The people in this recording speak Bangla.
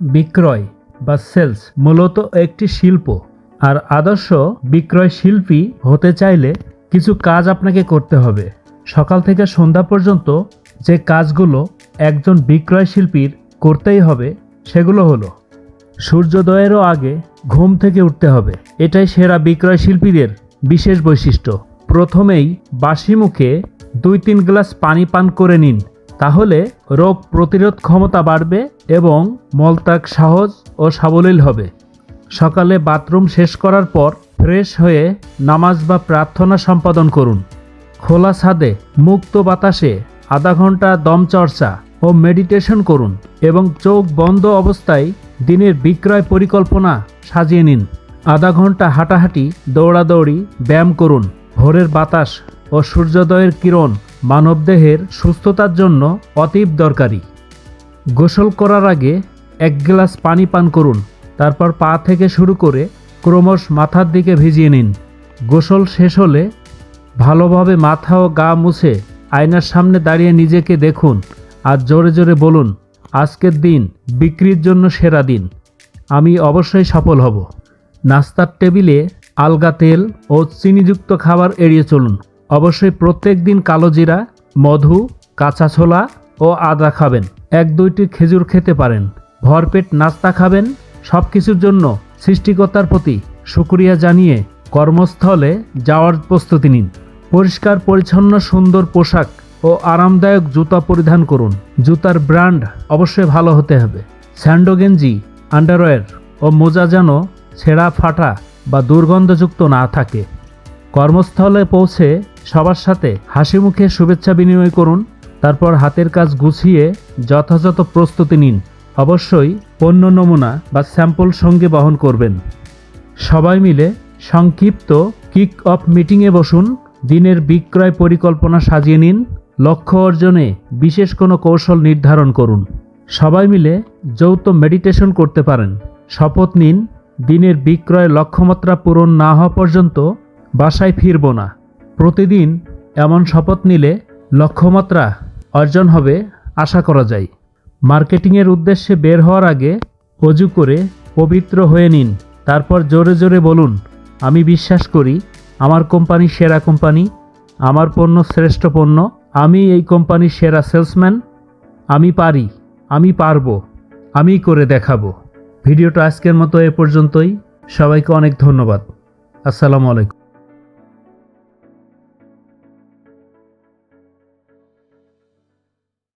বিক্রয় বা সেলস মূলত একটি শিল্প, আর আদর্শ বিক্রয় শিল্পী হতে চাইলে কিছু কাজ আপনাকে করতে হবে। সকাল থেকে সন্ধ্যা পর্যন্ত যে কাজগুলো একজন বিক্রয় শিল্পীর করতেই হবে, সেগুলো হলো সূর্যোদয়েরও আগে ঘুম থেকে উঠতে হবে। এটাই সেরা বিক্রয় শিল্পীদের বিশেষ বৈশিষ্ট্য। প্রথমেই বাসি মুখে দুই তিন গ্লাস পানি পান করে নিন। তাহলে রোগ প্রতিরোধ ক্ষমতা বাড়বে এবং মলত্যাগ সহজ ও সাবলীল হবে। সকালে বাথরুম শেষ করার পর ফ্রেশ হয়ে নামাজ বা প্রার্থনা সম্পাদন করুন। খোলা ছাদে মুক্ত বাতাসে আধা ঘণ্টা দম চর্চা ও মেডিটেশন করুন এবং চোখ বন্ধ অবস্থায় দিনের বিক্রয় পরিকল্পনা সাজিয়ে নিন। আধা ঘণ্টা হাঁটাহাঁটি, দৌড়াদৌড়ি, ব্যায়াম করুন। ভোরের বাতাস ও সূর্যোদয়ের কিরণ মানবদেহের সুস্থতার জন্য অতীব দরকারি। গোসল করার আগে এক গ্লাস পানি পান করুন, তারপর পা থেকে শুরু করে ক্রমশ মাথার দিকে ভিজিয়ে নিন। গোসল শেষ হলে ভালোভাবে মাথা ও গা মুছে আয়নার সামনে দাঁড়িয়ে নিজেকে দেখুন আর জোরে জোরে বলুন, আজকের দিন বিক্রির জন্য সেরা দিন। আমি অবশ্যই সফল হব। নাস্তার টেবিলে আলগা তেল ও চিনিযুক্ত খাবার এড়িয়ে চলুন। অবশ্যই প্রত্যেক দিন কালো জিরা, মধু, কাঁচা ছোলা ও আদা খাবেন। এক দুইটি খেজুর খেতে পারেন। ভরপেট নাস্তা খাবেন। সব কিছুর জন্য সৃষ্টিকর্তার প্রতি শুক্রিয়া জানিয়ে কর্মস্থলে যাওয়ার প্রস্তুতি নিন। পরিষ্কার, পরিচ্ছন্ন, সুন্দর পোশাক ও আরামদায়ক জুতা পরিধান করুন। জুতার ব্র্যান্ড অবশ্যই ভালো হতে হবে। স্যান্ডো গেঞ্জি, আন্ডারওয়্যার ও মোজা যেন ছেঁড়া, ফাটা বা দুর্গন্ধযুক্ত না থাকে। কর্মস্থলে পৌঁছে সবার সাথে হাসি মুখে শুভেচ্ছা বিনিময় করুন, তারপর হাতের কাজ গুছিয়ে যথাযথ প্রস্তুতি নিন। অবশ্যই পণ্য নমুনা বা স্যাম্পল সঙ্গে বহন করবেন। সবাই মিলে সংক্ষিপ্ত কিক অফ মিটিংয়ে বসুন, দিনের বিক্রয় পরিকল্পনা সাজিয়ে নিন, লক্ষ্য অর্জনে বিশেষ কোনো কৌশল নির্ধারণ করুন। সবাই মিলে যৌথ মেডিটেশন করতে পারেন। শপথ নিন, দিনের বিক্রয় লক্ষ্যমাত্রা পূরণ না হওয়া পর্যন্ত বাসায় ফিরব না। প্রতিদিন এমন শপথ নিলে লক্ষ্যমাত্রা অর্জন হবে আশা করা যায়। মার্কেটিংয়ের উদ্দেশ্যে বের হওয়ার আগে অজু করে পবিত্র হয়ে নিন। তারপর জোরে জোরে বলুন, আমি বিশ্বাস করি আমার কোম্পানি সেরা কোম্পানি, আমার পণ্য শ্রেষ্ঠ পণ্য, আমি এই কোম্পানির সেরা সেলসম্যান, আমি পারি, আমি পারব, আমি করে দেখাবো। ভিডিওটা আজকের মতো এ পর্যন্তই। সবাইকে অনেক ধন্যবাদ। আসসালামু আলাইকুম।